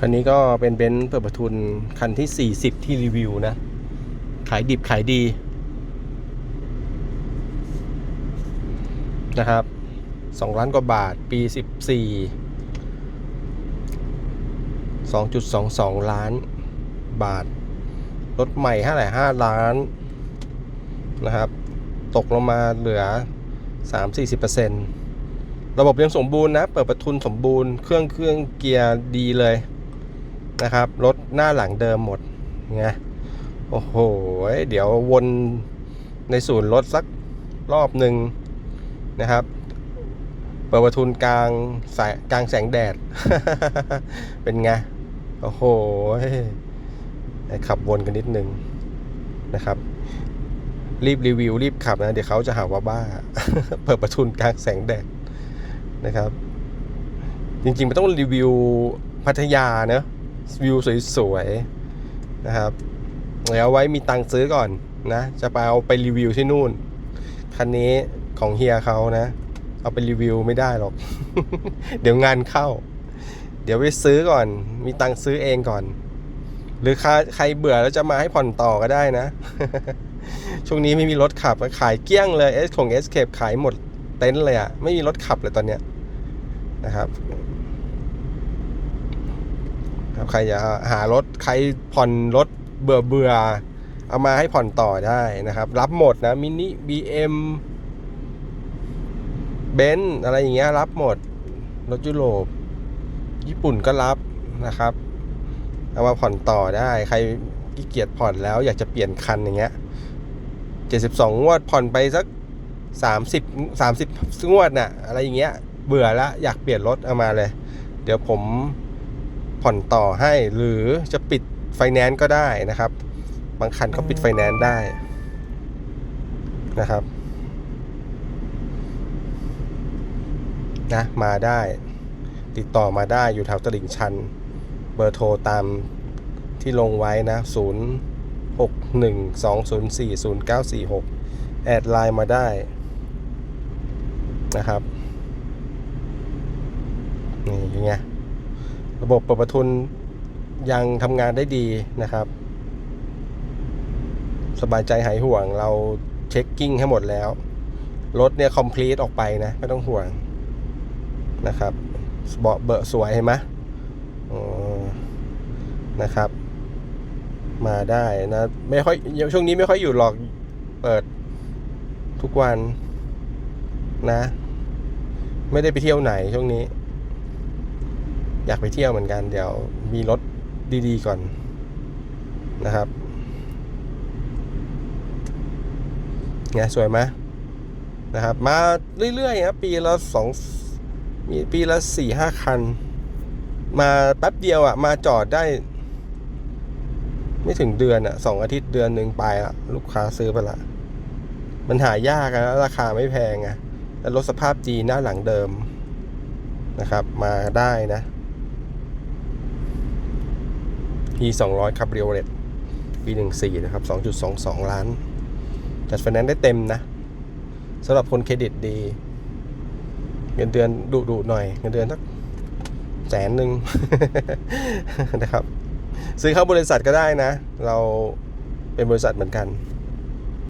คันนี้ก็เป็นเบนซ์เปิดประทุนคันที่ 40 ที่รีวิวนะ ขายดิบขายดีนะครับ2ล้านกว่าบาท ปี 14 2.22 ล้านบาท รถใหม่เท่าไหร่5ล้านนะครับ ตกลงมาเหลือ 3-40%ระบบยังสมบูรณ์นะ เปิดประทุนสมบูรณ์ เครื่องเครื่องเกียร์ดีเลย นะครับรถหน้าหลังเดิมหมดไงโอ้โห เดี๋ยววนในศูนย์รถสักรอบหนึ่งนะครับ เปิดประทุนกลางสายกลางแสงแดด เป็นไง โอ้โหขับวนกันนิดนึงนะครับ รีบรีวิว รีบขับนะ เดี๋ยวเขาจะหาว่าบ้า เปิดประทุนกลางแสงแดดนะครับ จริงๆมันต้องรีวิวพัทยาเนอะ วิวสวยๆนะครับแล้วไว้มีตังค์ซื้อก่อนนะ จะไปเอาไปรีวิวที่นู่น คันนี้ของเฮียเขานะ เอาไปรีวิวไม่ได้หรอก เดี๋ยวงานเข้า เดี๋ยวไปซื้อก่อน มีตังค์ซื้อเองก่อน หรือใครใครเบื่อแล้วจะมาให้ผ่อนต่อก็ได้นะ ช่วงนี้ไม่มีรถขับขายเกลี้ยงเลยเอสของเอสเคปขายหมดเต็นท์เลยอะไม่มีรถขับเลยตอนเนี้ยนะครับ ใครจะหารถใครผ่อนรถเบื่อเบื่อเอามาให้ผ่อนต่อได้นะครับ รับหมดนะมินิบีเอ็มเบนซ์อะไรอย่างเงี้ยรับหมด รถยุโรปญี่ปุ่นก็รับนะครับ เอามาผ่อนต่อได้ ใครขี้เกียจผ่อนแล้วอยากจะเปลี่ยนคันอย่างเงี้ยเจ็ดสิบสองงวดผ่อนไปสักสามสิบสามสิบงวดน่ะ อะไรอย่างเงี้ย เบื่อละอยากเปลี่ยนรถเอามาเลย เดี๋ยวผม ผ่อนต่อให้หรือจะปิดไฟแนนซ์ก็ได้นะครับ บางคันก็ปิดไฟแนนซ์ได้นะครับนะมาได้ ติดต่อมาได้อยู่แถวตลิ่งชัน เบอร์โทรตามที่ลงไว้นะ 0 6 1 2 0 4 0 9 4 6 แอดไลน์มาได้นะครับ นี่ยังไง ระบบเปิดประทุนยังทำงานได้ดีนะครับ สบายใจหายห่วงเราเช็คกิ้งให้หมดแล้ว รถเนี่ยคอมพลีทออกไปนะ ไม่ต้องห่วงนะครับเบาะเบอะสวยเห็นไหมนะครับ มาได้นะ ไม่ค่อยช่วงนี้ไม่ค่อยอยู่หรอกเปิดทุกวันนะ ไม่ได้ไปเที่ยวไหนช่วงนี้ อยากไปเที่ยวเหมือนกัน เดี๋ยวมีรถดีๆก่อนนะครับเนี่ยสวยไหมนะครับ มาเรื่อยๆครับปีละสองมีปีละสี่ห้าคัน มาแป๊บเดียวอะ มาจอดได้ ไม่ถึงเดือนอะสองอาทิตย์เดือนหนึ่งไปอะลูกค้าซื้อไปละมันหายากนะราคาไม่แพงอะแล้วรถสภาพดีหน้าหลังเดิมนะครับ มาได้นะ P 2 0 0 ครับเรียวเลตปี14นะครับ 2.22 ล้าน จัดไฟแนนซ์ได้เต็มนะสำหรับคนเครดิตดี เงินเดือนดุดุหน่อย เงินเดือนสักแสนหนึ่งนะครับ ซื้อเข้าบริษัทก็ได้นะ เราเป็นบริษัทเหมือนกัน